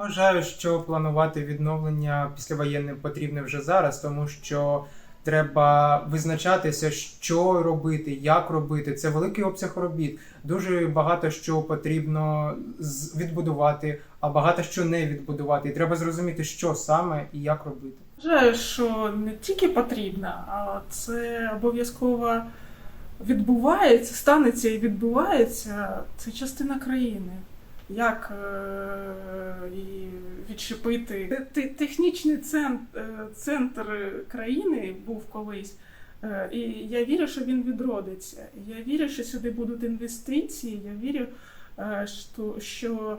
Вважаю, що планувати відновлення післявоєнне потрібно вже зараз, тому що треба визначатися, що робити, як робити. Це великий обсяг робіт. Дуже багато що потрібно відбудувати, а багато що не відбудувати. І треба зрозуміти, що саме і як робити. Вважаю, що не тільки потрібно, а це обов'язково відбувається, станеться і відбувається. Це частина країни. Як е, відчепити Те- те- технічний центр, центр країни був колись. Е, І я вірю, що він відродиться. Я вірю, що сюди будуть інвестиції. Я вірю, е, що, що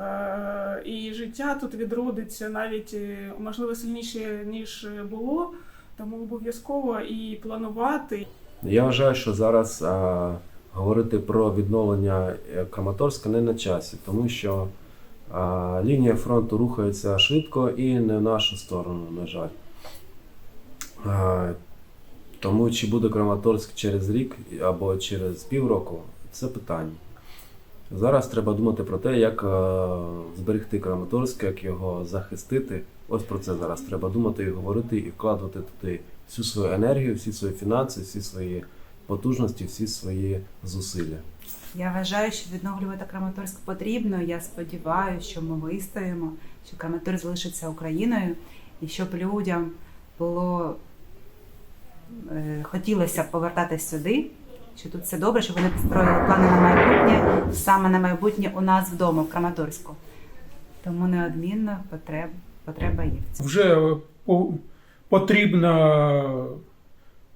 е, і життя тут відродиться навіть е, можливо сильніше ніж було. Тому обов'язково і планувати, Я вважаю, що зараз а, говорити про відновлення е, Краматорська не на часі, тому що лінія фронту рухається швидко і не в нашу сторону, на жаль. Тому чи буде Краматорськ через рік або через півроку, це питання. Зараз треба думати про те, як е, зберегти Краматорськ, як його захистити. Ось про це зараз треба думати і говорити, і вкладувати туди всю свою енергію, всі свої фінанси, всі свої потужності, всі свої зусилля. Я вважаю, що відновлювати Краматорськ потрібно. Я сподіваюся, що ми вистоїмо, що Краматорськ залишиться Україною, і щоб людям було е, хотілося повертатись сюди, що тут все добре, щоб вони строїли плани на майбутнє, саме на майбутнє у нас вдома, в Краматорську. Тому неодмінно потреба, потреба є вже по- потрібно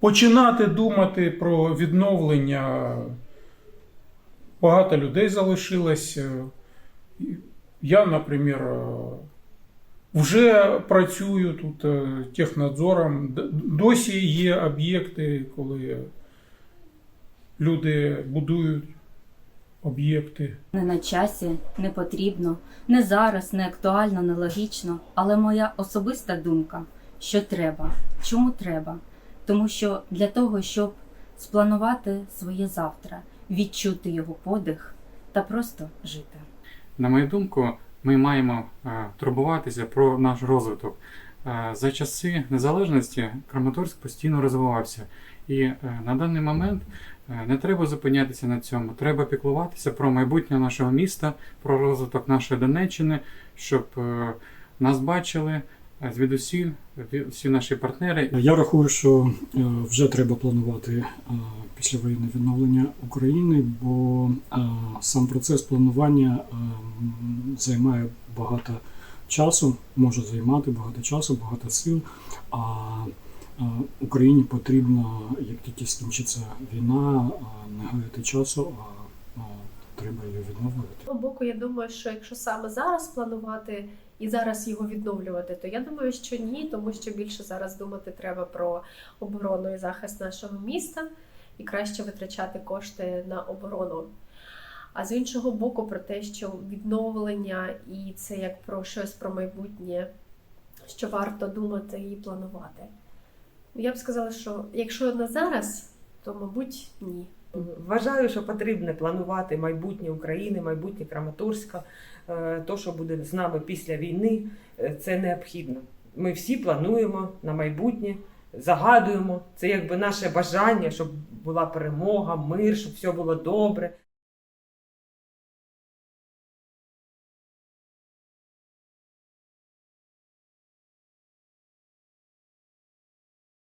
починати думати про відновлення. Багато людей залишилось. Я, наприклад, вже працюю тут е, технадзором. Досі є об'єкти, коли люди будують об'єкти. Не на часі, не потрібно, не зараз, не актуально, не логічно. Але моя особиста думка, що треба. Чому треба? Тому що для того, щоб спланувати своє завтра, відчути його подих та просто жити. На мою думку, ми маємо е, турбуватися про наш розвиток. Е, За часи незалежності Краматорськ постійно розвивався, і е, на даний момент не треба зупинятися на цьому. Треба піклуватися про майбутнє нашого міста, про розвиток нашої Донеччини, щоб нас бачили звідусіль, всі наші партнери Я рахую, що е, вже треба планувати е, післявоєнне відновлення України, бо е, сам процес планування займає багато часу, може займати багато часу, багато сил. А Україні потрібно, як тільки скінчиться війна, не гаяти часу, а треба її відновлювати. З боку, я думаю, що якщо саме зараз планувати і зараз його відновлювати, то я думаю, що ні, тому що більше зараз думати треба про оборону і захист нашого міста і краще витрачати кошти на оборону. А з іншого боку, про те, що відновлення і це як про щось про майбутнє, що варто думати і планувати. Я б сказала, що якщо на зараз, то мабуть ні. Вважаю, що потрібно планувати майбутнє України, майбутнє Краматорська, Е, то, що буде з нами після війни, е, це необхідно. Ми всі плануємо на майбутнє, загадуємо. Це якби наше бажання, щоб була перемога, мир, щоб все було добре.